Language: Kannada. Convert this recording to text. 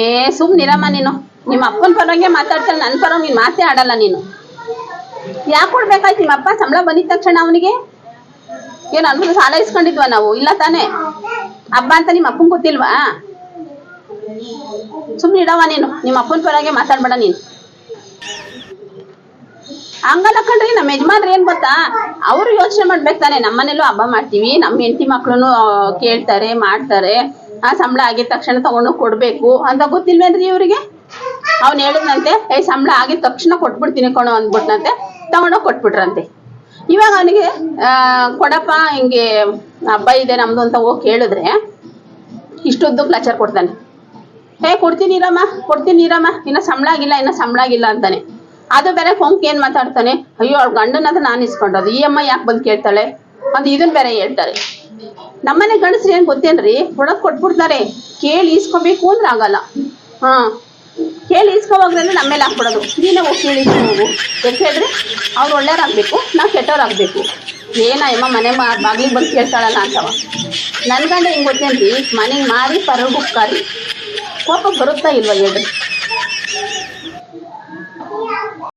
ಏ ಸುಮ್ನಿರಮ್ಮ ನೀನು. ನಿಮ್ಮ ಅಪ್ಪನ ಪರವಾಗಿ ಮಾತಾಡ್ತಾಳೆ ನನ್ನ ಪರ ನೀನು ಮಾತೇ ಆಡಲ್ಲ ನೀನು. ಯಾಕೆ ಕೊಡ್ಬೇಕಾಯ್ತು ನಿಮ್ಮ ಅಪ್ಪ ಸಂಬಳ ಬಂದಿದ ತಕ್ಷಣ ಅವನಿಗೆ? ಏನು ಅನ್ಕೊಂಡು ಸಾಲ ಇಸ್ಕೊಂಡಿದ್ವಾ ನಾವು? ಇಲ್ಲ ತಾನೇ? ಹಬ್ಬ ಅಂತ ನಿಮ್ಮ ಅಪ್ಪನ್ ಗೊತ್ತಿಲ್ವಾ? ಸುಮ್ನೆ ಇಡವ ನೀನು. ನಿಮ್ಮ ಅಪ್ಪನ ಪರವಾಗಿ ಮಾತಾಡ್ಬೇಡ ನೀನು. ಹಂಗಲ್ಲ ಕಣ್ರಿ, ನಮ್ಮ ಯಜಮಾನ್ರು ಏನ್ ಗೊತ್ತಾ? ಅವ್ರು ಯೋಚನೆ ಮಾಡ್ಬೇಕು ತಾನೆ ನಮ್ಮನೇಲೂ ಹಬ್ಬ ಮಾಡ್ತೀವಿ. ನಮ್ಮ ಹೆಂಡತಿ ಮಕ್ಳು ಕೇಳ್ತಾರೆ, ಮಾಡ್ತಾರೆ. ಆ ಸಂಬಳ ಆಗಿದ ತಕ್ಷಣ ತಗೊಂಡು ಕೊಡ್ಬೇಕು ಅಂತ ಗೊತ್ತಿಲ್ವೇನ್ರಿ ಇವ್ರಿಗೆ? ಅವ್ನು ಹೇಳಿದ್ನಂತೆ, ಏ, ಸಂಬಳ ಆಗಿದ ತಕ್ಷಣ ಕೊಟ್ಬಿಡ್ತೀನಿ ಕಣೋ, ಅಂದ್ಬಿಟ್ನಂತೆ ತಗೊಂಡೋಗಿ ಕೊಟ್ಬಿಟ್ರಂತೆ. ಇವಾಗ ಅವನಿಗೆ ಕೊಡಪ್ಪ, ಹಿಂಗೆ ಹಬ್ಬ ಇದೆ ನಮ್ದು ಅಂತ ಹೋಗಿ ಕೇಳಿದ್ರೆ ಇಷ್ಟೊದ್ದು ಲಚರ್ ಕೊಡ್ತಾನೆ. ಹೇ ಕೊಡ್ತೀನಿ ಇರಮ್ಮ ಕೊಡ್ತೀನಿ ಇರಮ್ಮ ಇನ್ನ ಸಂಬಳ ಆಗಿಲ್ಲ, ಇನ್ನ ಸಂಬಳ ಆಗಿಲ್ಲ, ಅಂತಾನೆ. ಅದು ಬೇರೆ ಕೊಂಕ್ ಏನ್ ಮಾತಾಡ್ತಾನೆ? ಅಯ್ಯೋ, ಅವ್ಳ ಗಂಡನ ನಾನು ಇಸ್ಕೊಂಡ್ರದು ಈ ಅಮ್ಮ ಯಾಕೆ ಬಂದು ಕೇಳ್ತಾಳೆ? ಅಂತ ಇದನ್ ಬೇರೆ ಹೇಳ್ತಾರೆ. ನಮ್ಮನೆ ಗಂಡಸ್ರು ಏನ್ ಗೊತ್ತೇನ್ರಿ? ಹೊಡಕ್ ಕೊಟ್ಬಿಡ್ತಾರೆ. ಕೇಳಿ ಇಸ್ಕೋಬೇಕು ಅಂದ್ರೆ ಆಗಲ್ಲ. ಹಾ. ಕೇಳಿ ಇಸ್ಕೋವಾಗ್ರೆ ನಮ್ಮ ಮೇಲೆ ಹಾಕ್ಬಿಡೋದು. ನೀನೇ ಹೋಗಿ ಕೇಳಿ ಇಸ್ಕೋಬೇಕು ಯಾಕೆ ಹೇಳಿದ್ರೆ? ಅವ್ರು ನಾವು ಕೆಟ್ಟವ್ರಾಗಬೇಕು. ಏನ ಅಮ್ಮ ಮನೆ ಮಾ, ಬಾಗಿಲಿಗೆ ಬಂದು ಕೇಳ್ತಾಳಲ್ಲ ಅಂತವ. ನನ್ನ ಗಂಡ ಹಿಂಗ್ ಗೊತ್ತೇನ್ರಿ? ಮನೆಗೆ ಮಾರಿ ಪರಗುಕ್ಕಾರಿ ಕೋಪ ಬರುತ್ತಾ ಇಲ್ವಾ ಹೇಳ್ರಿ?